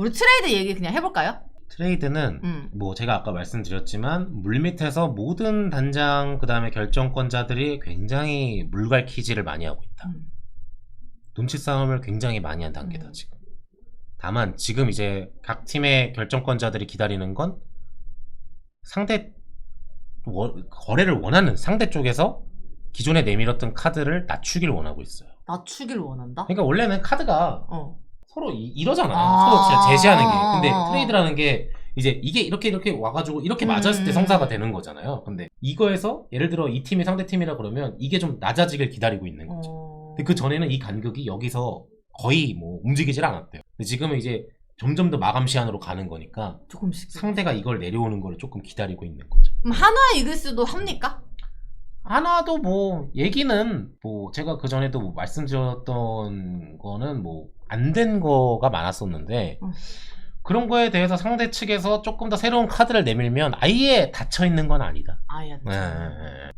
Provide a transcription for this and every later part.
우리 트레이드 얘기 그냥 해볼까요? 트레이드는 음. 뭐 제가 아까 말씀드렸지만 물밑에서 모든 단장 그다음에 결정권자들이 굉장히 물갈퀴질을 많이 하고 있다. 음. 눈치 싸움을 굉장히 많이 한 단계다 음. 지금. 다만 지금 이제 각 팀의 결정권자들이 기다리는 건 상대 워- 거래를 원하는 상대 쪽에서 기존에 내밀었던 카드를 낮추길 원하고 있어요. 낮추길 원한다? 그러니까 원래는 카드가 어. 서로 이, 러잖아요 아. 서로 진짜 제시하는 게. 근데 아. 트레이드라는 게 이제 이게 이렇게 이렇게 와가지고 이렇게 맞았을 때 음. 성사가 되는 거잖아요. 근데 이거에서 예를 들어 이 팀이 상대 팀이라 그러면 이게 좀 낮아지길 기다리고 있는 거죠. 어. 근데 그 전에는 이 간극이 여기서 거의 뭐 움직이질 않았대요. 근데 지금은 이제 점점 더 마감 시한으로 가는 거니까 조금씩. 상대가 이걸 내려오는 거를 조금 기다리고 있는 거죠. 그럼 한화 이글스도 합니까? 하나도 뭐 얘기는 뭐 제가 그 전에도 뭐 말씀드렸던 거는 뭐 안 된 거가 많았었는데 음. 그런 거에 대해서 상대 측에서 조금 더 새로운 카드를 내밀면 아예 닫혀 있는 건 아니다. 아예. 예, 예, 예.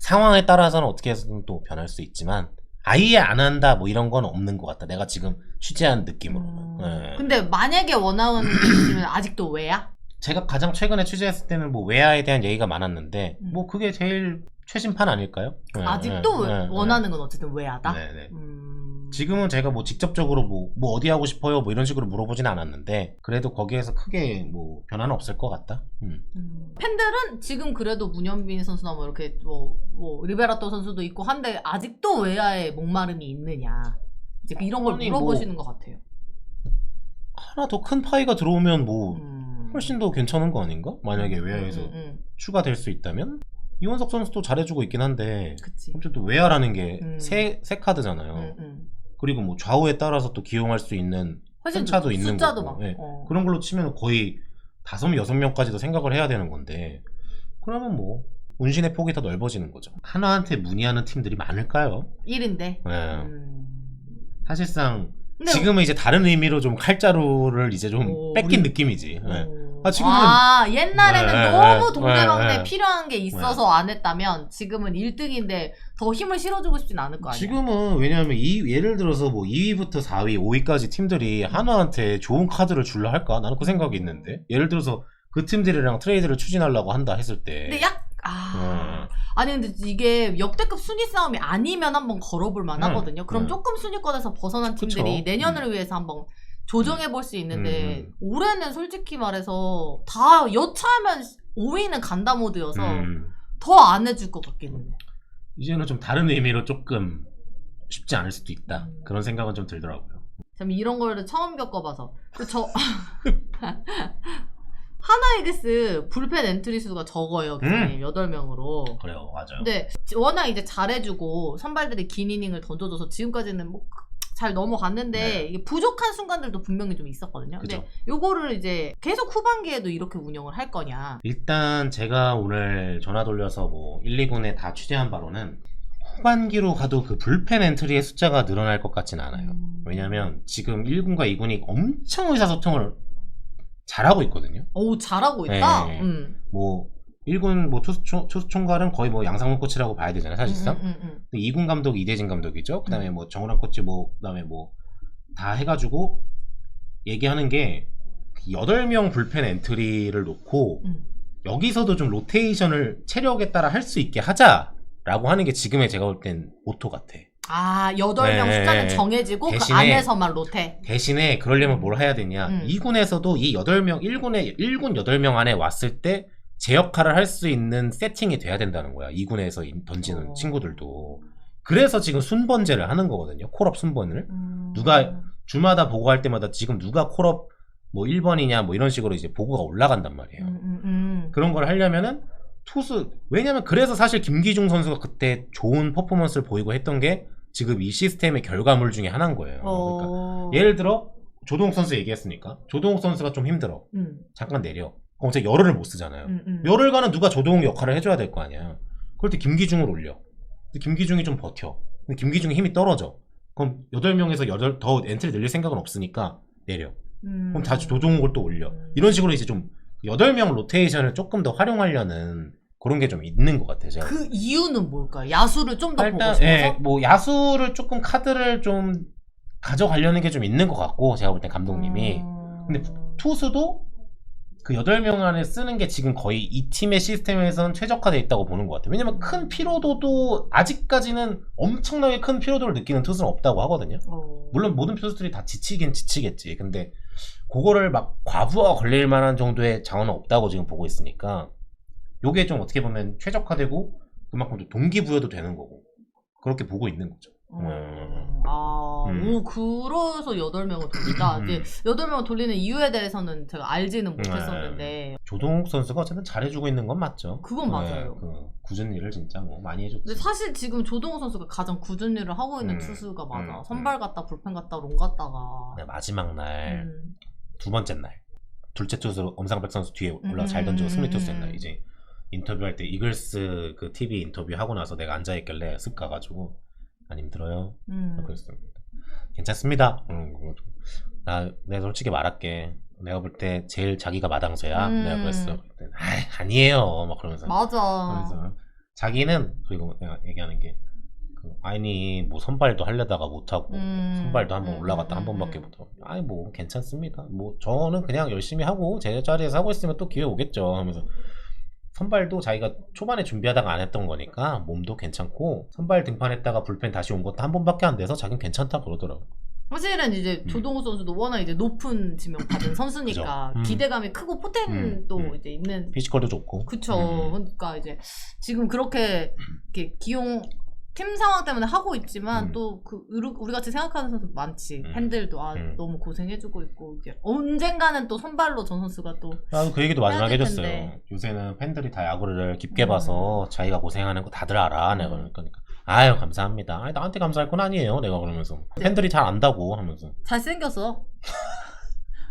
상황에 따라서는 어떻게 해서든 또 변할 수 있지만 아예 안 한다 뭐 이런 건 없는 것 같다. 내가 지금 취재한 느낌으로는. 음. 예. 근데 만약에 원하는 게 있으면 아직도 왜야? 제가 가장 최근에 취재했을 때는 뭐 외야에 대한 얘기가 많았는데 음. 뭐 그게 제일 최신판 아닐까요? 예, 아직도 예, 예, 예. 원하는 건 어쨌든 왜야다? 네 네. 음. 지금은 제가 뭐 직접적으로 뭐, 뭐 어디 하고 싶어요 뭐 이런 식으로 물어보진 않았는데 그래도 거기에서 크게 뭐 변화는 없을 것 같다. 음. 음. 팬들은 지금 그래도 문현빈 선수나 뭐 이렇게 뭐, 뭐 리베라토 선수도 있고 한데 아직도 외야에 목마름이 있느냐 이제 이런 걸 아니, 물어보시는 것 같아요. 하나 더 큰 파이가 들어오면 뭐 음. 훨씬 더 괜찮은 거 아닌가? 만약에 외야에서 음, 음, 음. 추가될 수 있다면 이원석 선수도 잘해주고 있긴 한데 그치. 어쨌든 외야라는 게 음. 새새 카드잖아요. 그리고 뭐 좌우에 따라서 또 기용할 수 있는 훨씬 편차도 더 있는 숫자도 거고. 막. 예. 어. 그런 걸로 치면 거의 다섯 명 여섯 명까지도 생각을 해야 되는 건데 그러면 뭐 운신의 폭이 더 넓어지는 거죠. 하나한테 문의하는 팀들이 많을까요? 1인데. 예. 음. 사실상 근데 지금은 이제 다른 의미로 좀 칼자루를 이제 좀 오, 뺏긴 우리- 느낌이지. 예. 오. 아, 지금은- 아, 옛날에는 네, 너무 네, 동대방대 네, 네. 필요한 게 있어서 안 했다면 지금은 1등인데 더 힘을 실어주고 싶진 않을 거 아니야. 지금은 왜냐하면 이 예를 들어서 뭐 2위부터 4위, 5위까지 팀들이 하나한테 좋은 카드를 줄라 할까? 나는 그 생각이 있는데 예를 들어서 그 팀들이랑 트레이드를 추진하려고 한다 했을 때 근데 약 아. 어, 아니 근데 이게 역대급 순위 싸움이 아니면 한번 걸어볼 만하거든요. 그럼 음. 조금 순위권에서 벗어난 그쵸. 팀들이 내년을 위해서 한번 조정해 볼 수 있는데 음. 올해는 솔직히 말해서 다 여차하면 5위는 간다 모드여서 음, 더안 해줄 것 같기는 해. 이제는 좀 다른 의미로 조금 쉽지 않을 수도 있다 음. 그런 생각은 좀 들더라고요. 참 이런 거를 처음 겪어봐서 그저 하나이글스 불펜 엔트리 수가 적어요 기자님 음. 8명으로 그래요, 맞아요. 근데 워낙 이제 잘해주고 선발들이 긴 이닝을 던져줘서 지금까지는 뭐 잘 넘어갔는데 네. 이게 부족한 순간들도 분명히 좀 있었거든요. 그죠. 근데 요거를 이제 계속 후반기에도 이렇게 운영을 할 거냐. 일단 제가 오늘 전화 돌려서 뭐 1, 2군에 다 취재한 바로는 후반기로 가도 그 불펜 엔트리의 숫자가 늘어날 것 같진 않아요. 음. 왜냐면 지금 1군과 2군이 엄청 의사소통을 잘하고 있거든요. 오 잘하고 있다. 네. 음. 뭐 1군 뭐 투수, 총, 투수 총괄은 거의 뭐 양상문 코치라고 봐야 되잖아요, 사실상. 음, 음, 음, 음. 2군 감독이 이대진 감독이죠. 그 다음에 뭐 정우람 코치 뭐 그 다음에 뭐 다 해가지고 얘기하는 게 8명 불펜 엔트리를 놓고 음. 여기서도 좀 로테이션을 체력에 따라 할 수 있게 하자라고 하는 게 지금의 제가 볼땐 모토 같아. 아 여덟 명 네. 숫자는 정해지고 그 대신에- 안에서만 로테. 대신에 그러려면 뭘 해야 되냐? 음. 2군에서도 이 8명, 1군에 1군 8명 안에 왔을 때 제 역할을 할 수 있는 세팅이 돼야 된다는 거야. 2군에서 던지는 어. 친구들도. 그래서 지금 순번제를 하는 거거든요. 콜업 순번을. 음. 누가- 주마다 보고할 때마다 지금 누가 콜업 뭐 1번이냐 뭐 이런 식으로 이제 보고가 올라간단 말이에요. 음, 음, 음. 그런 걸 하려면은 투수 왜냐면 그래서 사실 김기중 선수가 그때 좋은 퍼포먼스를 보이고 했던 게 지금 이 시스템의 결과물 중에 하나인 거예요. 그러니까 어. 예를 들어 조동욱 선수 얘기했으니까 조동욱 선수가 좀 힘들어. 음, 잠깐 내려. 제가 열흘을 못 쓰잖아요. 음, 음. 열흘간은 누가 조동욱 역할을 해줘야 될 거 아니야. 그럴 때 김기중을 올려. 근데 김기중이 좀 버텨. 근데 김기중이 힘이 떨어져. 그럼 8명에서 8, 더 엔트리 늘릴 생각은 없으니까 내려. 음. 그럼 다시 조동욱을 또 올려. 이런 식으로 이제 좀 8명 로테이션을 조금 더 활용하려는 그런 게 좀 있는 것 같아요. 제가. 그 이유는 뭘까요? 야수를 좀 더 보고 일단, 싶어서? 예, 뭐 야수를 조금 카드를 좀 가져가려는 게 좀 있는 것 같고 제가 볼땐 감독님이 음. 근데 투수도 그 8명 안에 쓰는 게 지금 거의 이 팀의 시스템에서는 최적화되어 있다고 보는 것 같아요. 왜냐면 큰 피로도도 아직까지는 엄청나게 큰 피로도를 느끼는 투수는 없다고 하거든요. 어. 물론 모든 투수들이 다 지치긴 지치겠지. 근데 그거를 막 과부하 걸릴 만한 정도의 자원은 없다고 지금 보고 있으니까 요게 좀 어떻게 보면 최적화되고 그만큼 또 동기부여도 되는 거고 그렇게 보고 있는 거죠. 음. 아, 음. 오, 그래서 8명을 돌린다. 음. 이제 8명을 돌리는 이유에 대해서는 제가 알지는 네. 못했었는데, 조동욱 선수가 어쨌든 잘해주고 있는 건 맞죠. 그건 맞아요. 그 굳은 일을 진짜 뭐 많이 해줬지. 근데 사실 지금 조동호 선수가 가장 굳은 일을 하고 있는 음. 투수가 맞아. 음. 선발 갔다, 불펜 갔다, 롱 갔다가. 네, 마지막 날, 음. 두 번째 날, 둘째 투수로 엄상백 선수 뒤에 올라 음, 잘 던지고 음, 승리 음, 음. 날 이제 인터뷰할 때 이글스 그 TV 인터뷰 하고 나서 내가 앉아 있길래 쓱 가가지고 안 힘들어요. 음. 그랬어요. 괜찮습니다. 음, 나 내가 솔직히 말할게. 내가 볼 때 제일 자기가 마당쇠야. 음. 내가 그랬어. 아 아니에요. 막 그러면서. 맞아. 그래서 자기는 그리고 내가 얘기하는 게 그, 아니 뭐 선발도 하려다가 못하고 음. 선발도 한번 음, 올라갔다 음, 한 번밖에 음. 못하고 아니 뭐 괜찮습니다 뭐 저는 그냥 열심히 하고 제 자리에서 하고 있으면 또 기회 오겠죠 하면서 선발도 자기가 초반에 준비하다가 안 했던 거니까 몸도 괜찮고 선발 등판했다가 불펜 다시 온 것도 한 번밖에 안 돼서 자기는 괜찮다 그러더라고 사실은 이제 음. 조동호 선수도 워낙 이제 높은 지명 받은 선수니까. 음. 기대감이 크고 포텐도 음, 음. 이제 있는 피지컬도 좋고 그쵸. 음. 그러니까 이제 지금 그렇게 이렇게 기용 팀 상황 때문에 하고 있지만 음. 또그 우리 같이 생각하는 선수 많지. 음. 팬들도 아 음. 너무 고생해주고 있고 언젠가는 또 선발로 전 선수가 또 나도 그 얘기도 마지막에 해줬어요. 요새는 팬들이 다 야구를 깊게 음. 봐서 자기가 고생하는 거 다들 알아 내가 음. 그러니까 아유 감사합니다 아니 나한테 감사할 건 아니에요 내가 그러면서 네. 팬들이 잘 안다고 하면서 잘생겼어.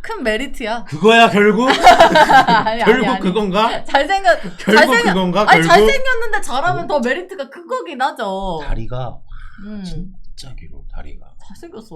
큰 메리트야. 그거야 결국 아니, 아니, 결국 아니. 그건가 잘생겼 결국 잘생겨- 그건가 아니 결국 잘생겼는데 잘하면 더 메리트가 큰 거긴 하죠. 다리가 음, 진짜 길어 다리가 잘생겼어.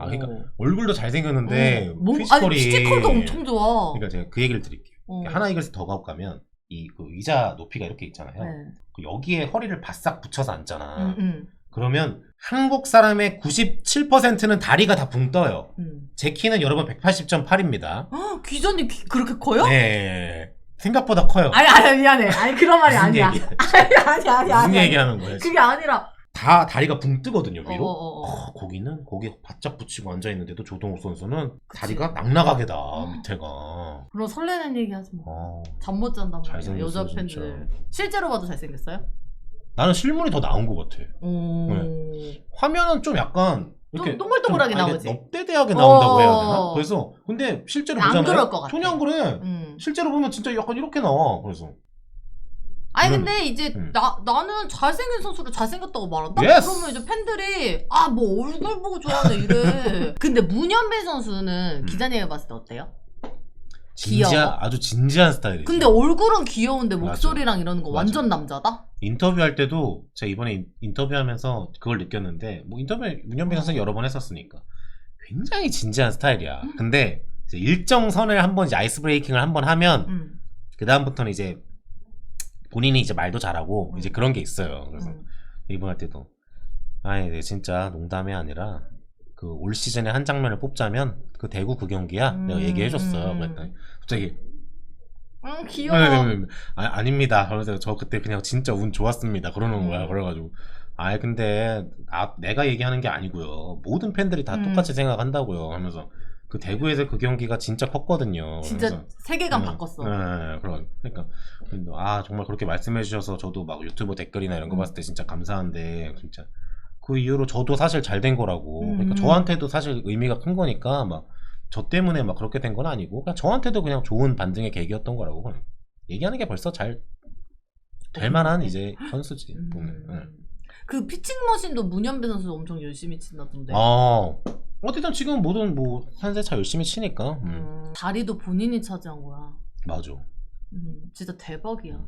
아, 그러니까 어. 얼굴도 잘생겼는데 어, 몸, 피지컬이 아니 피지컬도 엄청 좋아. 그러니까 제가 그 얘기를 드릴게요 어. 하나 이글스 더가웃 가면 이 그 의자 높이가 이렇게 있잖아요 네. 그 여기에 허리를 바싹 붙여서 앉잖아 음, 음, 그러면 한국 사람의 97%는 다리가 다 붕 떠요 음. 제 키는 여러분 180.8입니다 헉, 기자님 키 그렇게 커요? 네 생각보다 커요 아니 아니 미안해. 아니 그런 말이 무슨 아니야. 얘기, 아니 아니 아니 무슨 아니. 얘기하는 거예요 그게 아니라 다 다리가 붕 뜨거든요 위로 어, 어, 어. 어, 거기는 거기 바짝 붙이고 앉아 있는데도 조동욱 선수는 그치. 다리가 낙낙하게다 밑에가. 그런 설레는 얘기 하지 마. 어, 잠 못 잔단 말이야. 잘생겼어, 여자 진짜. 팬들. 실제로 봐도 잘생겼어요? 나는 실물이 더 나은 것 같아. 오. 화면은 좀 약간 이렇게 좀 동글동글하게 좀, 아니, 나오지? 넙대대하게 나온다고 어. 해야 되나? 그래서 근데 실제로 안 보잖아요. 그럴 것 같아. 전혀 안 그래. 음. 실제로 보면 진짜 약간 이렇게 나와. 그래서 아니 그럼- 근데 이제 음. 나 나는 잘생긴 선수를 잘생겼다고 말한다. Yes. 그러면 이제 팬들이 아 뭐 얼굴 보고 좋아하네 이래. 근데 문현빈 선수는 음. 기자님이 봤을 때 어때요? 귀여워. 진지한 아주 진지한 스타일이지. 근데 얼굴은 귀여운데 맞아. 목소리랑 이러는 거 맞아. 완전 남자다? 인터뷰할 때도 제가 이번에 인- 인터뷰하면서 그걸 느꼈는데 뭐 인터뷰 문현빈 선수 여러 번 했었으니까 굉장히 진지한 스타일이야. 음. 근데 일정 선을 한번 이제 아이스 브레이킹을 한번 하면 음. 그 다음부터는 이제 본인이 이제 말도 잘하고 음. 이제 그런 게 있어요. 그래서 음. 이번 할 때도 아니 네, 진짜 농담이 아니라 그 올 시즌에 한 장면을 뽑자면 그 대구 그 경기야 내가 음, 얘기해줬어요. 음. 그랬더니 갑자기 음, 귀여워. 네, 네, 네, 네. 아, 아닙니다. 그래서 저 그때 그냥 진짜 운 좋았습니다. 그러는 거야. 음. 그래가지고 아 근데 아, 내가 얘기하는 게 아니고요. 모든 팬들이 다 음. 똑같이 생각한다고요. 하면서 그 대구에서 그 경기가 진짜 컸거든요. 진짜 그래서 세계관 음, 바꿨어. 네, 그런 그러니까 아 정말 그렇게 말씀해 주셔서 저도 막 유튜브 댓글이나 이런 거 음. 봤을 때 진짜 감사한데 진짜 그 이후로 저도 사실 잘 된 거라고 음. 그러니까 저한테도 사실 의미가 큰 거니까 막 저 때문에 막 그렇게 된 건 아니고 그냥 저한테도 그냥 좋은 반등의 계기였던 거라고 그냥 얘기하는 게 벌써 잘 될 만한 이제 선수지 음. 보면 네. 그 피칭 머신도 문현빈 선수 엄청 열심히 친다던데. 어 어쨌든 지금 모든 뭐 산세차 열심히 치니까 음, 음, 자리도 본인이 차지한 거야. 맞아 음, 진짜 대박이야.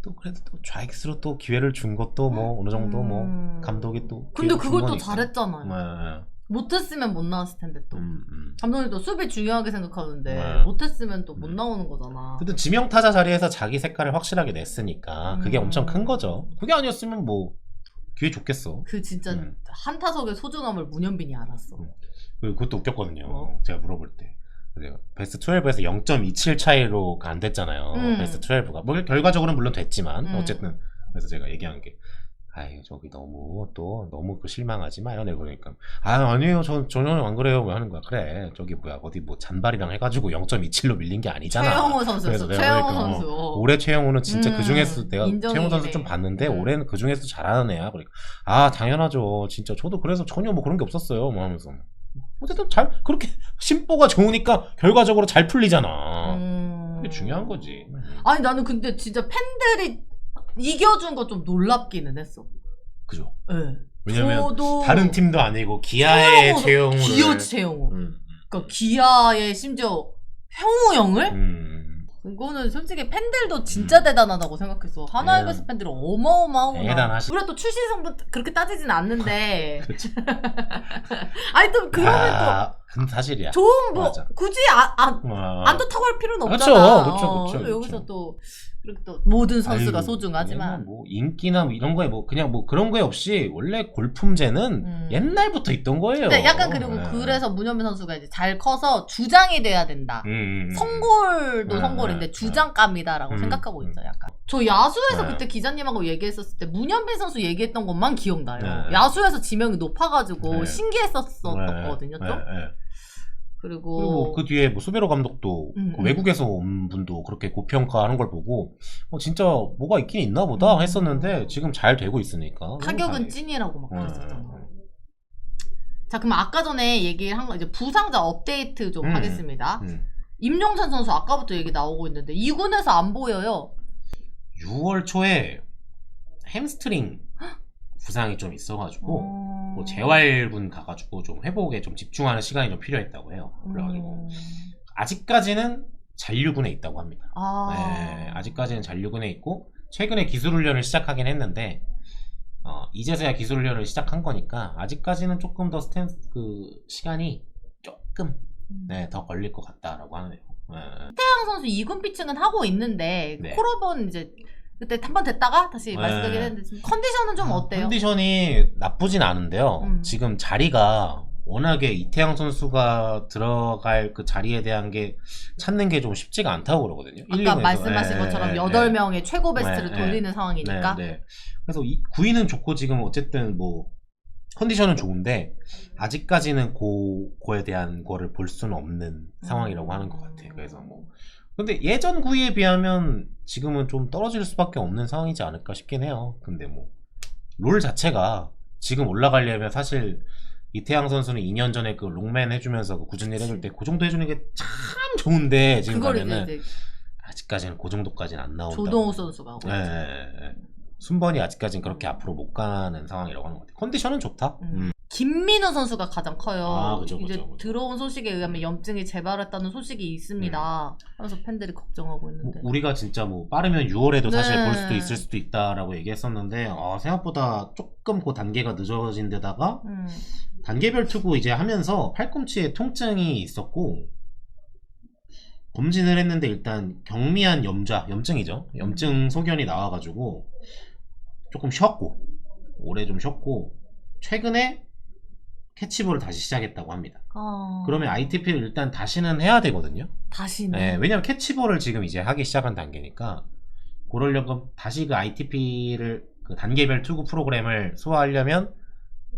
또 그래도 또 좌익수로 또 기회를 준 것도 뭐 어느 정도 뭐 음. 감독이 또 근데 그걸 또. 잘했잖아요. 네. 못했으면 못 나왔을 텐데 또. 음, 음. 감독님도 수비 중요하게 생각하는데 네. 못했으면 또 못 음. 나오는 거잖아. 어쨌든 지명 타자 자리에서 자기 색깔을 확실하게 냈으니까 그게 음. 엄청 큰 거죠. 그게 아니었으면 뭐 기회 줬겠어. 그 진짜 음. 한 타석의 소중함을 문현빈이 알았어. 음. 그리고 그것도 웃겼거든요. 뭐? 제가 물어볼 때. 그래요. 베스트 12에서 0.27 차이로 안 됐잖아요. 음. 베스트 12가. 뭐 결과적으로는 물론 됐지만 음. 어쨌든 그래서 제가 얘기한 게 아이 저기 너무 또 너무 그 실망하지 마요. 내 그러니까 아 아니에요. 저 전혀 안 그래요. 뭐 하는 거야. 그래. 저기 뭐야 어디 뭐 잔발이랑 해가지고 0.27로 밀린 게 아니잖아. 최영호 선수였어. 그래서 내가 최영호 그러니까 선수. 어. 올해 최영호는 진짜 음, 그 중에서 내가 최영호 선수 해. 좀 봤는데 음. 올해는 그 중에서 잘하는 애야. 그러니까 아 당연하죠. 진짜 저도 그래서 전혀 뭐 그런 게 없었어요. 뭐 하면서 어쨌든 잘 그렇게 심보가 좋으니까 결과적으로 잘 풀리잖아. 음. 그게 중요한 거지. 아니 나는 근데 진짜 팬들이 이겨준 거 좀 놀랍기는 했어. 그죠. 예. 왜냐면 저도 다른 팀도 아니고 기아의 최영호 기아 최영호. 음, 그러니까 기아의 심지어 형우 형을 음. 이거는 솔직히 팬들도 진짜 대단하다고 생각했어. 하나이글스 네. 팬들이 어마어마하구나. 대단하시- 우리가 또 출신성도 그렇게 따지진 않는데. 그렇지. 아니 또 그러면 아, 그건 사실이야. 또 좋은 뭐 맞아. 굳이 안, 안, 어. 안 좋다고 할 필요는 없잖아. 그렇죠, 어, 그렇죠, 여기서 그렇죠. 또 이렇게 또 모든 선수가 아유, 소중하지만. 뭐 인기나 뭐 이런 거에 뭐 그냥 뭐 그런 거에 없이 원래 골품제는 음. 옛날부터 있던 거예요. 근데 약간 그리고 네. 그래서 문현민 선수가 이제 잘 커서 주장이 돼야 된다. 음, 음, 음. 성골도 네, 성골인데 네, 주장감이다라고 음, 생각하고 음. 있죠, 약간. 저 야수에서 네. 그때 기자님하고 얘기했었을 때 문현빈 선수 얘기했던 것만 기억나요. 네. 야수에서 지명이 높아가지고 네. 신기했었거든요, 네, 좀. 네, 네. 그리고, 그리고 그 뒤에 뭐 수베로 감독도 음, 그 음. 외국에서 온 분도 그렇게 고평가하는 걸 보고 어, 진짜 뭐가 있긴 있나 보다 음. 했었는데 지금 잘 되고 있으니까 타격은 다행이에요. 찐이라고 막 음, 그랬었잖아. 음. 자, 그럼 아까 전에 얘기를 한 거 이제 부상자 업데이트 좀 음. 하겠습니다. 음. 임용찬 선수 아까부터 얘기 나오고 있는데 2군에서 안 보여요. 6월 초에 햄스트링 부상이 좀 있어가지고 어... 뭐 재활군 가가지고 좀 회복에 좀 집중하는 시간이 좀 필요했다고 해요. 그래가지고 음... 아직까지는 잔류군에 있다고 합니다. 아... 네, 아직까지는 잔류군에 있고 최근에 기술훈련을 시작하긴 했는데 어, 이제서야 기술훈련을 시작한 거니까 아직까지는 조금 더 스탠 그 시간이 조금 음. 네, 더 걸릴 것 같다라고 하네요. 네. 태양 선수 2군 피칭은 하고 있는데 네. 콜업은 이제 그때 한 번 됐다가 다시 네. 말씀드리긴 했는데 지금 컨디션은 좀 어때요? 컨디션이 나쁘진 않은데요. 음. 지금 자리가 워낙에 이태양 선수가 들어갈 그 자리에 대한 게 찾는 게 좀 쉽지가 않다고 그러거든요. 1, 아까 2군에서. 말씀하신 네, 것처럼 네, 8명의 최고 베스트를 네, 돌리는 네. 상황이니까 네, 네. 그래서 이 9위는 좋고 지금 어쨌든 뭐 컨디션은 좋은데 아직까지는 고, 고에 대한 거를 볼 수는 없는 상황이라고 하는 것 같아요. 그래서 뭐 근데 예전 9위에 비하면 지금은 좀 떨어질 수밖에 없는 상황이지 않을까 싶긴 해요. 근데 뭐 롤 자체가 지금 올라가려면 사실 이태양 선수는 2년 전에 그 롱맨 해주면서 그 굳은 일 해줄 때 그 정도 해주는 게 참 좋은데 지금 그걸 가면은 이제, 아직까지는 그 정도까지는 안 나온다. 조동욱 선수가 네. 순번이 아직까지는 그렇게 앞으로 못 가는 상황이라고 하는 것 같아요. 컨디션은 좋다. 음. 음. 김민우 선수가 가장 커요. 아, 그죠, 이제 그죠, 그죠. 들어온 소식에 의하면 염증이 재발했다는 소식이 있습니다. 하면서 팬들이 걱정하고 뭐 있는데. 우리가 진짜 뭐 빠르면 6월에도 사실 네. 볼 수도 있을 수도 있다라고 얘기했었는데 아, 생각보다 조금 그 단계가 늦어진 데다가 음. 단계별 투구 이제 하면서 팔꿈치에 통증이 있었고 검진을 했는데 일단 경미한 염좌, 염증이죠. 염증 소견이 나와가지고 조금 쉬었고 올해 좀 쉬었고 최근에 캐치볼을 다시 시작했다고 합니다. 아... 그러면 ITP를 일단 다시는 해야 되거든요. 다시는. 네, 왜냐면 캐치볼을 지금 이제 하기 시작한 단계니까 그러려면 다시 그 ITP를 그 단계별 투구 프로그램을 소화하려면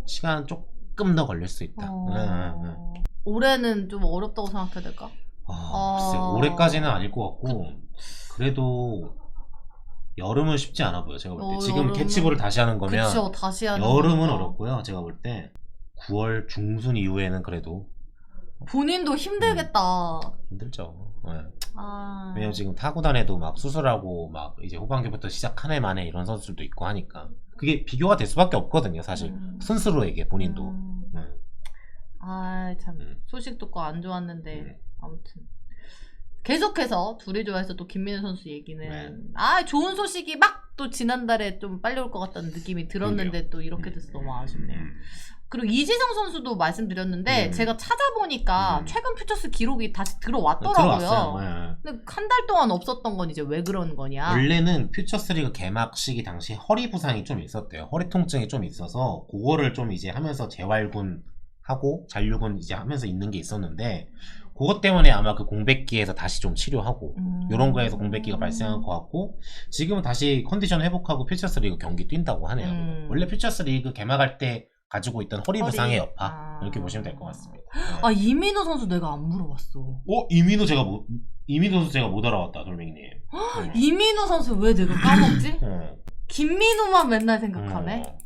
시간 조금 더 걸릴 수 있다. 어... 네, 네, 네. 올해는 좀 어렵다고 생각해야 될까? 아, 글쎄 어. 올해까지는 아닐 것 같고 그래도 여름은 쉽지 않아 보여. 제가 볼 때 어, 지금 여름은- 캐치볼을 다시 하는 거면 그쵸, 다시 하는 여름은 거니까. 어렵고요. 제가 볼 때 9월 중순 이후에는 그래도 본인도 힘들겠다. 힘들죠. 네. 아... 왜냐면 지금 타구단에도 막 수술하고 막 이제 후반기부터 시작한 해 만에 이런 선수들도 있고 하니까 그게 비교가 될 수밖에 없거든요 사실 음. 스스로에게 본인도 음. 음. 아, 참 음. 소식 듣고 안 좋았는데 음. 아무튼 계속해서 둘이 좋아해서 또 김민우 선수 얘기는 네. 아 좋은 소식이 막 또 지난달에 좀 빨리 올 것 같다는 느낌이 들었는데 또 이렇게 돼서 너무 아쉽네요. 음. 그리고 이지성 선수도 말씀드렸는데 음. 제가 찾아보니까 음. 최근 퓨처스 기록이 다시 들어왔더라고요. 들어왔어요 네. 근데 한 달 동안 없었던 건 이제 왜 그런 거냐? 원래는 퓨처스리그 개막 시기 당시 허리 부상이 좀 있었대요 허리 통증이 좀 있어서 그거를 좀 이제 하면서 재활군 하고 잔류군 이제 하면서 있는 게 있었는데 그것 때문에 아마 그 공백기에서 다시 좀 치료하고 음. 이런 거에서 공백기가 발생한 것 같고 지금은 다시 컨디션 회복하고 퓨처스 리그 경기 뛴다고 하네요. 음. 원래 퓨처스 리그 개막할 때 가지고 있던 허리 허리. 부상의 여파 아. 이렇게 보시면 될 것 같습니다. 아 이민호 선수 내가 안 물어봤어. 어 이민호 제가 못 이민호 선수 제가 못 알아봤다 돌멩이님. 네. 이민호 선수 왜 내가 까먹지? 어. 김민호만 맨날 생각하네. 어.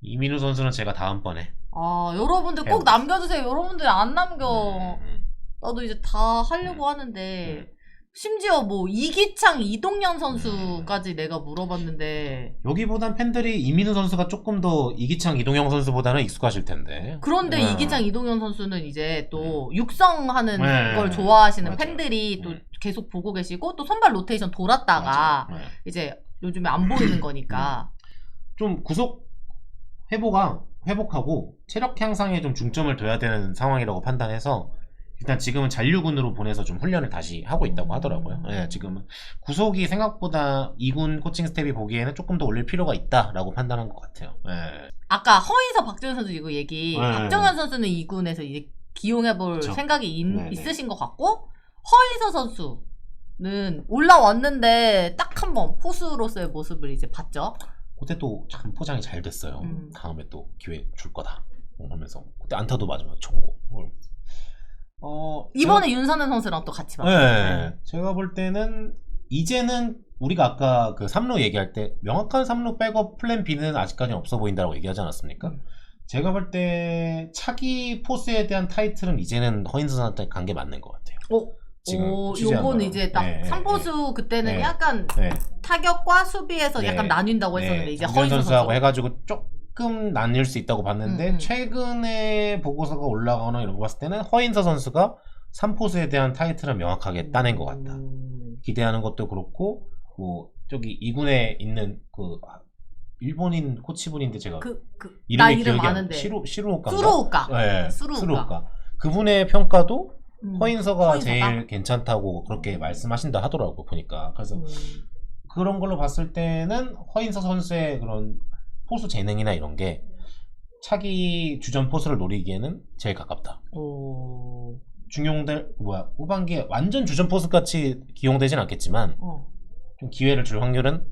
이민호 선수는 제가 다음번에 아 여러분들 꼭 해보겠습니다. 남겨주세요. 여러분들 안 남겨. 음, 음, 나도 이제 다 하려고 하는데 음. 심지어 뭐 이기창, 이동현 선수까지 내가 물어봤는데 여기보단 팬들이 이민호 선수가 조금 더 이기창 이동영 선수보다는 익숙하실 텐데. 그런데 네. 이기창, 이동현 선수는 이제 또 육성하는 네. 걸 좋아하시는 맞아요. 팬들이 또 네. 계속 보고 계시고 또 선발 로테이션 돌았다가 맞아요. 네. 이제 요즘에 안 보이는 거니까 좀 구속 회복가 회복하고 체력 향상에 좀 중점을 둬야 되는 상황이라고 판단해서 일단 지금은 잔류군으로 보내서 좀 훈련을 다시 하고 있다고 하더라고요. 예, 지금은 구속이 생각보다 2군 코칭 스텝이 보기에는 조금 더 올릴 필요가 있다라고 판단한 것 같아요. 예. 아까 허인서 박정현 선수 이거 얘기 네. 박정현 선수는 2군에서 이제 기용해볼 그쵸. 생각이 있, 네 네. 있으신 것 같고 허인서 선수는 올라왔는데 딱 한 번 포수로서의 모습을 이제 봤죠. 그때 또 참 포장이 잘 됐어요. 음. 다음에 또 기회 줄 거다. 어, 하면서 그때 안타도 마지막에 쳤고. 어, 이번에 윤선현 선수랑 또 같이 제가, 봤어요. 네, 제가 볼 때는 이제는 우리가 아까 그 3루 얘기할 때 명확한 3루 백업 플랜 B는 아직까지는 없어 보인다고 얘기하지 않았습니까? 음. 제가 볼 때 차기 포스에 대한 타이틀은 이제는 허인선 선수한테 간 게 맞는 것 같아요. 오, 지금 오, 취재한 요건. 이제 딱 네, 네, 삼포수 그때는 네. 약간 네. 타격과 수비에서 네. 약간 나뉜다고 했었는데 네, 이제 허인서 선수하고 선수. 해가지고 조금 나뉠 수 있다고 봤는데 음, 음. 최근에 보고서가 올라가거나 이런 거 봤을 때는 허인서 선수가 3포수에 대한 타이틀을 명확하게 따낸 것 같다. 음. 기대하는 것도 그렇고 뭐 저기 2군에 있는 그 아, 일본인 코치분인데 제가 그, 그, 나 이름이 이름 기억이 안. 시루 시루오카 수로우까. 네. 수루오카 그분의 평가도 음. 허인서가 허인서가? 제일 괜찮다고 그렇게 말씀하신다 하더라고 보니까 그래서 음. 그런 걸로 봤을 때는 허인서 선수의 그런 포수 재능이나 이런 게 차기 주전 포수를 노리기에는 제일 가깝다. 오. 중용될 뭐야 후반기에 완전 주전 포수 같이 기용되진 않겠지만 어. 좀 기회를 줄 확률은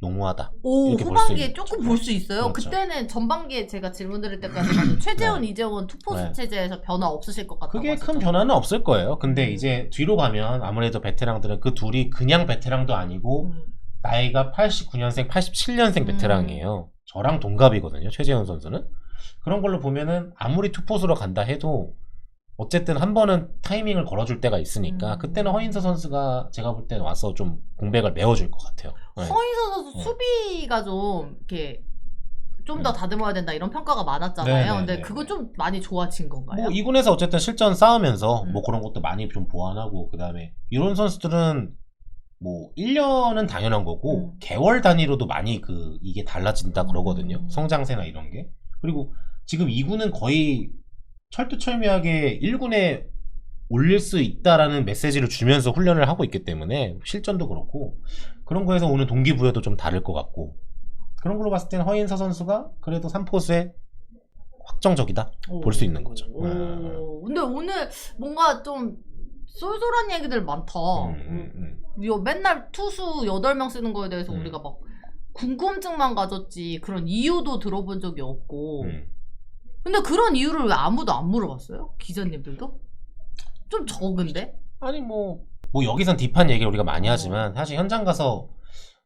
농후하다. 오, 후반기에 조금. 볼 수 있어요. 그렇죠. 그때는 전반기에 제가 질문 드릴 때까지는 최재원, 이재원 투포수 네. 체제에서 변화 없으실 것 같다고 그게 큰. 변화는 없을 거예요. 근데 음. 이제 뒤로 가면 아무래도 베테랑들은 그 둘이 그냥 베테랑도 아니고 음. 나이가 89년생, 87년생 음. 베테랑이에요. 저랑 동갑이거든요. 최재현 선수는. 그런 걸로 보면은 아무리 투포수로 간다 해도 어쨌든 한 번은 타이밍을 걸어줄 때가 있으니까 음. 그때는 허인서 선수가 제가 볼 때는 와서 좀 공백을 메워줄 것 같아요. 네. 허인서 선수 네. 수비가 좀 이렇게 좀더 음. 다듬어야 된다 이런 평가가 많았잖아요. 네, 네, 근데 네, 그거 네. 좀 많이 좋아진 건가요? 뭐 2군에서 어쨌든 실전 쌓으면서 음. 뭐 그런 것도 많이 좀 보완하고 그다음에 이런 선수들은 뭐 1년은 당연한 거고 음. 개월 단위로도 많이 그 이게 달라진다 그러거든요. 음. 성장세나 이런 게. 그리고 지금 2군은 거의 철두철미하게 1군에 올릴 수 있다라는 메시지를 주면서 훈련을 하고 있기 때문에 실전도 그렇고 그런 거에서 오는 동기부여도 좀 다를 것 같고 그런 걸로 봤을 때는 허인서 선수가 그래도 3포수에 확정적이다 볼 수 있는 거죠. 오. 음. 근데 오늘 뭔가 좀 쏠쏠한 얘기들 많다. 음, 음, 음. 요 맨날 투수 8명 쓰는 거에 대해서 음. 우리가 막 궁금증만 가졌지 그런 이유도 들어본 적이 없고 음. 근데 그런 이유를 왜 아무도 안 물어봤어요? 기자님들도? 좀 적은데? 아니 뭐, 뭐 여기선 딥한 얘기를 우리가 많이 어. 하지만 사실 현장 가서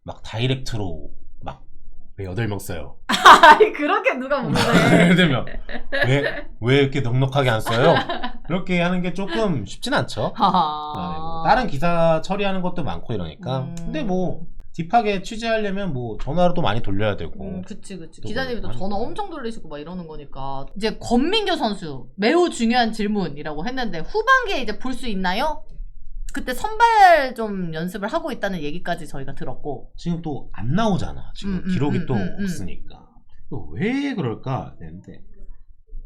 막 다이렉트로 막 왜 여덟 명 써요? 아니 그렇게 누가 예를 들면 왜, 왜 이렇게 넉넉하게 안 써요? 그렇게 하는 게 조금 쉽진 않죠. 네, 뭐 다른 기사 처리하는 것도 많고 이러니까. 음. 근데 뭐 딥하게 취재하려면 뭐 전화로도 많이 돌려야 되고. 음, 그치, 그치. 또 기자님이 또 하니까. 전화 엄청 돌리시고 막 이러는 거니까. 이제 권민교 선수, 매우 중요한 질문이라고 했는데, 후반기에 이제 볼 수 있나요? 그때 선발 좀 연습을 하고 있다는 얘기까지 저희가 들었고. 지금 또 안 나오잖아. 지금 음, 음, 기록이 음, 또 음, 음. 없으니까. 또왜 그럴까? 했는데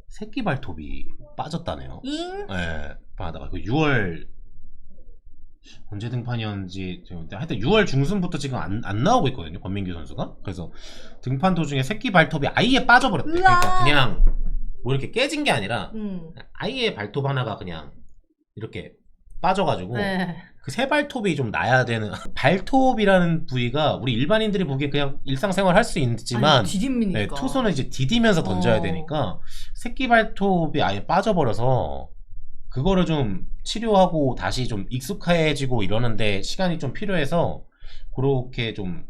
새끼 발톱이 빠졌다네요. 잉? 예, 바다가 그 6월 언제 등판이었는지 하여튼 6월 중순부터 지금 안, 안 나오고 있거든요 권민규 선수가 그래서 등판 도중에 새끼 발톱이 아예 빠져버렸대. 그러니까 그냥 뭐 이렇게 깨진 게 아니라 음. 아예 발톱 하나가 그냥 이렇게 빠져가지고 네. 그새 발톱이 좀 나야 되는 발톱이라는 부위가 우리 일반인들이 보기에 그냥 일상생활 할 수 있지만 아니, 디딤이니까. 네, 투수는 이제 디디면서 던져야 어. 되니까 새끼 발톱이 아예 빠져버려서 그거를 좀 치료하고 다시 좀 익숙해지고 이러는데 시간이 좀 필요해서 그렇게 좀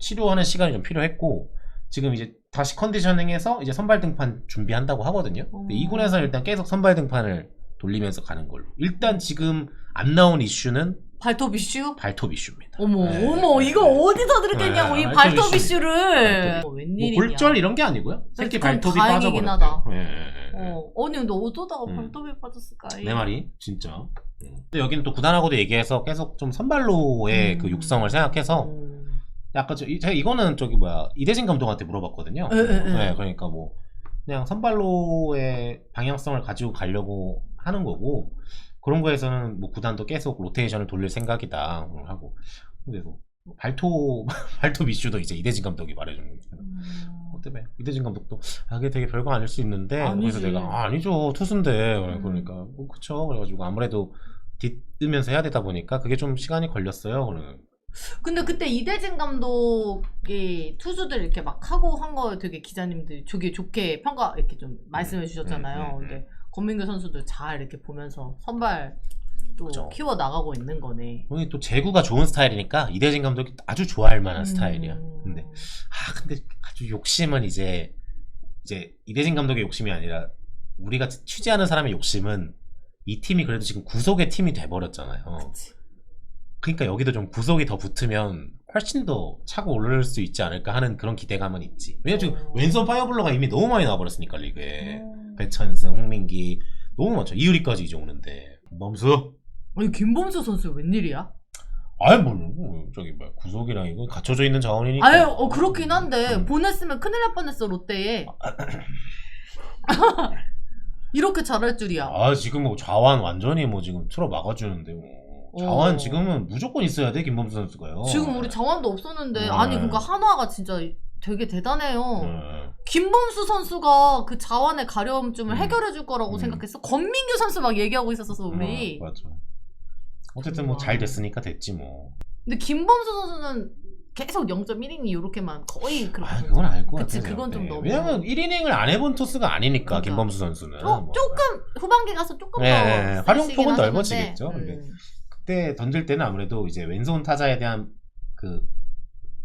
치료하는 시간이 좀 필요했고 지금 이제 다시 컨디셔닝해서 이제 선발 등판 준비한다고 하거든요. 근데 어. 2군에서 일단 계속 선발 등판을 돌리면서 가는 걸로. 일단 지금 안 나온 이슈는 발톱 이슈? 발톱 이슈입니다. 어머, 네. 어머, 이거 어디서 들었겠냐고, 네, 이 발톱 발톱 이슈. 이슈를. 발톱. 어, 뭐 웬일이냐. 골절 이런 게 아니고요. 새끼 그건 발톱이 다행이긴 빠져버렸대. 하다. 예, 예, 예. 어, 아니, 근데 어쩌다가 음. 발톱이 빠졌을까? 내 말이 진짜. 음. 근데 여기는 또 구단하고도 얘기해서 계속 좀 선발로의 음. 그 육성을 생각해서 음. 약간 저, 이- 제가 이거는 저기 뭐야 이대진 감독한테 물어봤거든요. 에, 에, 에. 네, 그러니까 뭐 그냥 선발로의 방향성을 가지고 가려고 하는 거고 그런 거에서는 뭐 구단도 계속 로테이션을 돌릴 생각이다 하고 그래서 발톱 발톱 이슈도 이제 이대진 감독이 말해주는 거예요. 음. 뭐 때문에 이대진 감독도 아 그게 되게 별거 아닐 수 있는데 아니지. 그래서 내가 아, 아니죠 투수인데 음. 그러니까 뭐 그쵸 그래가지고 아무래도 뒤뜨면서 해야 되다 보니까 그게 좀 시간이 걸렸어요 그러면 근데 그때 이대진 감독이 투수들 이렇게 막 하고 한 거 되게 기자님들이 되게 좋게 평가 이렇게 좀 말씀해 주셨잖아요. 음, 음, 음. 근데 권민규 선수도 잘 이렇게 보면서 선발 또 그죠. 키워 나가고 있는 거네. 형이 또 제구가 좋은 스타일이니까 이대진 감독이 아주 좋아할 만한 음. 스타일이야 근데 아 근데 아주 욕심은 이제 이제 이대진 감독의 욕심이 아니라 우리가 취재하는 사람의 욕심은 이 팀이 그래도 지금 구속의 팀이 돼버렸잖아요 그치. 그러니까 여기도 좀 구속이 더 붙으면 훨씬 더 차고 오를 수 있지 않을까 하는 그런 기대감은 있지. 왜냐면 지금 어. 왼손 파이어블러가 이미 너무 많이 나와버렸으니까 리그에 음. 배천승, 홍민기 너무 많죠. 이유리까지 이제 오는데 범수? 아니 김범수 선수 웬일이야? 아이 뭐 뭐, 저기 뭐 구속이랑 이거 갖춰져 있는 자원이니까. 아유 어, 그렇긴 한데 음. 보냈으면 큰일 날 뻔했어 롯데에. 이렇게 잘할 줄이야. 아 지금 뭐 좌완 완전히 뭐 지금 틀어 막아주는데 뭐 좌완 어. 지금은 무조건 있어야 돼 김범수 선수가요. 지금 우리 정원도 없었는데 네. 아니 그러니까 한화가 진짜 되게 대단해요. 네. 김범수 선수가 그 자원의 가려움쯤을 음. 해결해 줄 거라고 음. 생각했어. 권민규 선수 막 얘기하고 있었어 우리. 어, 맞아. 어쨌든 뭐 잘 됐으니까 됐지 뭐. 근데 김범수 선수는 계속 0.1이니 이렇게만 거의 그렇게. 아 그건 알고 그치, 그건 좀 너무- 왜냐면 1이닝을 안 해본 투수가 아니니까 그러니까. 김범수 선수는 조, 뭐. 조금 후반기 가서 조금 네, 더 네, 활용폭은 넓어지겠죠, 근데. 음. 그때 던질 때는 아무래도 이제 왼손 타자에 대한 그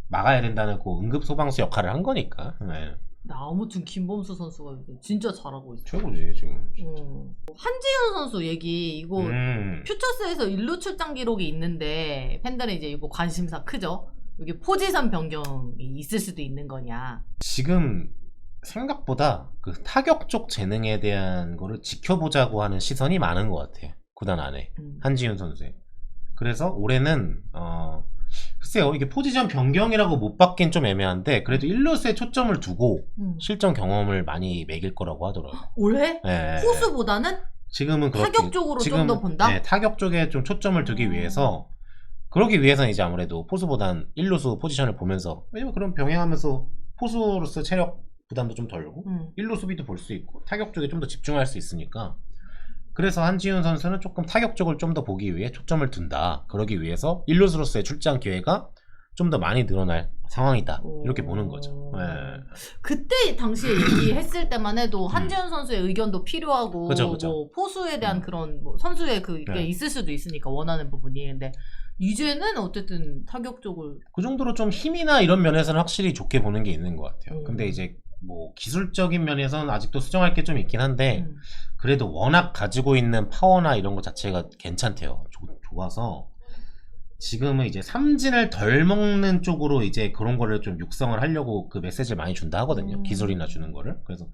막아야 된다는 그 응급 소방수 역할을 한 거니까 네. 근데 아무튼 김범수 선수가 요즘 진짜 잘하고 있어. 최고지 지금 음. 한지훈 선수 얘기 이거 음. 퓨처스에서 일루 출장 기록이 있는데 팬들은 이제 이거 관심사 크죠. 여기 포지션 변경이 있을 수도 있는 거냐. 지금 생각보다 그 타격 쪽 재능에 대한 거를 지켜보자고 하는 시선이 많은 것 같아 구단 안에 음. 한지훈 선수에 그래서 올해는 어 글쎄요 이게 포지션 변경이라고 못 받긴 좀 애매한데 그래도 1루수에 초점을 두고 음. 실전 경험을 많이 매길 거라고 하더라고요 올해 네. 포수보다는 지금은 그렇게 타격 쪽으로 좀더 본다? 네, 타격 쪽에 좀 초점을 두기 음. 위해서 그러기 위해서는 이제 아무래도 포수보단 1루수 포지션을 보면서 왜냐면 그럼 병행하면서 포수로서 체력 부담도 좀 덜고 음. 1루 수비도 볼 수 있고 타격 쪽에 좀 더 집중할 수 있으니까 그래서 한지훈 선수는 조금 타격 쪽을 좀 더 보기 위해 초점을 둔다. 그러기 위해서 1루수로서의 출장 기회가 좀 더 많이 늘어날 상황이다. 이렇게 보는 거죠. 네. 그때 당시에 얘기했을 때만 해도 한지훈 선수의 의견도 필요하고 음. 그죠, 그죠. 뭐 포수에 대한 음. 그런 뭐 선수의 그게 네. 있을 수도 있으니까 원하는 부분이 근데 이제는 어쨌든 타격 쪽을 그 정도로 좀 힘이나 이런 면에서는 확실히 좋게 보는 게 있는 것 같아요. 음. 근데 이제 뭐 기술적인 면에서는 아직도 수정할 게 좀 있긴 한데 음. 그래도 워낙 가지고 있는 파워나 이런 것 자체가 괜찮대요. 조- 좋아서 지금은 이제 삼진을 덜 먹는 쪽으로 이제 그런 거를 좀 육성을 하려고 그 메시지를 많이 준다 하거든요. 음. 기술이나 주는 거를. 그래서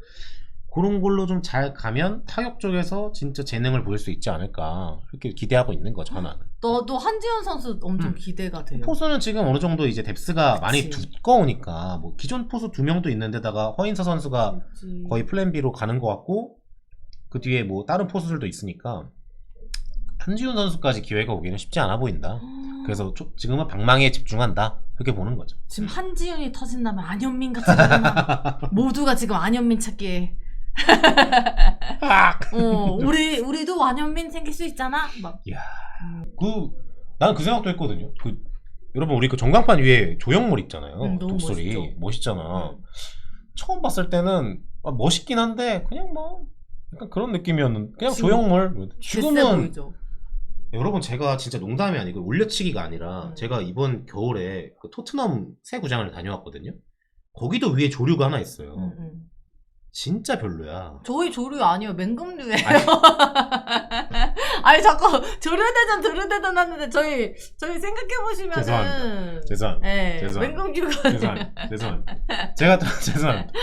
그런 걸로 좀 잘 가면 타격 쪽에서 진짜 재능을 보일 수 있지 않을까 이렇게 기대하고 있는 거죠 하나는. 너도 한지훈 선수 엄청 음. 기대가 돼요. 포수는 지금 어느 정도 이제 뎁스가 많이 그치. 두꺼우니까 뭐 기존 포수 두 명도 있는데다가 허인서 선수가 그치. 거의 플랜 B로 가는 것 같고 그 뒤에 뭐 다른 포수들도 있으니까 한지훈 선수까지 기회가 오기는 쉽지 않아 보인다. 그래서 초- 지금은 방망이에 집중한다. 그렇게 보는 거죠. 지금 한지훈이 터진다면 안현민 되나 모두가 지금 안현민 찾기에 아! 어, 우리 우리도 완현민 생길 수 있잖아. 막. 그 나는 그 생각도 했거든요. 그 여러분 우리 그 전광판 위에 조형물 있잖아요. 음, 너무 독수리 멋있죠. 멋있잖아. 음. 처음 봤을 때는 아, 멋있긴 한데 그냥 뭐 약간 그런 느낌이었는데 그냥 지금 조형물. 쎄 지금은 보이죠. 여러분 제가 진짜 농담이 아니고 올려치기가 아니라 음. 제가 이번 겨울에 그 토트넘 새 구장을 다녀왔거든요. 거기도 위에 조류가 하나 있어요. 음, 음. 진짜 별로야. 저희 조류 아니에요. 맹금류예요. 아니 자꾸 조류대전 조류대전 하는데 저희 저희 생각해 보시면은 죄송합니다. 죄송합니다. 네, 죄송합니다. 맹금류가 죄송합니다. 죄송합니다. 제가 또 죄송합니다.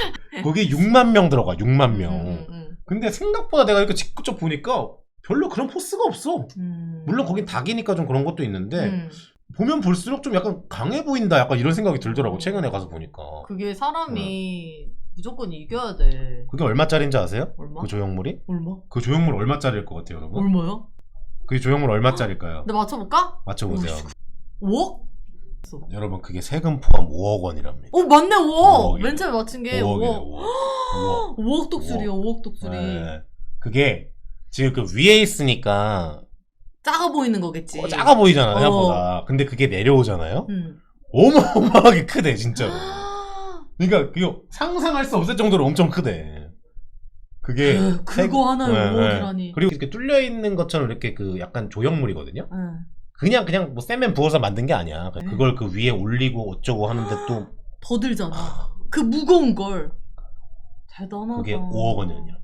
거기 6만 명 들어가. 6만 명. 음, 음, 근데 생각보다 내가 이렇게 직접 보니까 별로 그런 포스가 없어. 음. 물론 거긴 닭이니까 좀 그런 것도 있는데 음. 보면 볼수록 좀 약간 강해 보인다. 약간 이런 생각이 들더라고. 음. 최근에 가서 보니까. 그게 사람이 무조건 이겨야 돼. 그게 얼마짜리인지 아세요? 얼마? 그 조형물이? 얼마? 그 조형물 얼마짜리일 것 같아요, 여러분? 얼마요? 그 조형물 얼마짜리일까요? 내 맞춰볼까? 맞춰보세요. 5억? 여러분 그게 세금 포함 5억 원이랍니다. 어 맞네 5억! 오억이에요. 맨 처음에 맞춘 게 5억이에요, 5억 5억. 5억. 5억 독수리요 5억 독수리 네. 그게 지금 그 위에 있으니까 작아 보이는 거겠지 어, 작아 보이잖아, 어. 생각보다. 근데 그게 내려오잖아요? 음. 어마어마하게 크대, 진짜로. 그러니까 그게 상상할 수 없을 정도로 엄청 크대. 그게 에, 그거 하나에 네, 5억이라니 네. 그리고 이렇게 뚫려 있는 것처럼 이렇게 그 약간 조형물이거든요. 응. 그냥 그냥 뭐 쌤맨 부어서 만든 게 아니야. 네. 그걸 그 위에 올리고 어쩌고 하는데 또 더 들잖아 그 무거운 걸 대단하다 그게 5억 원이었냐.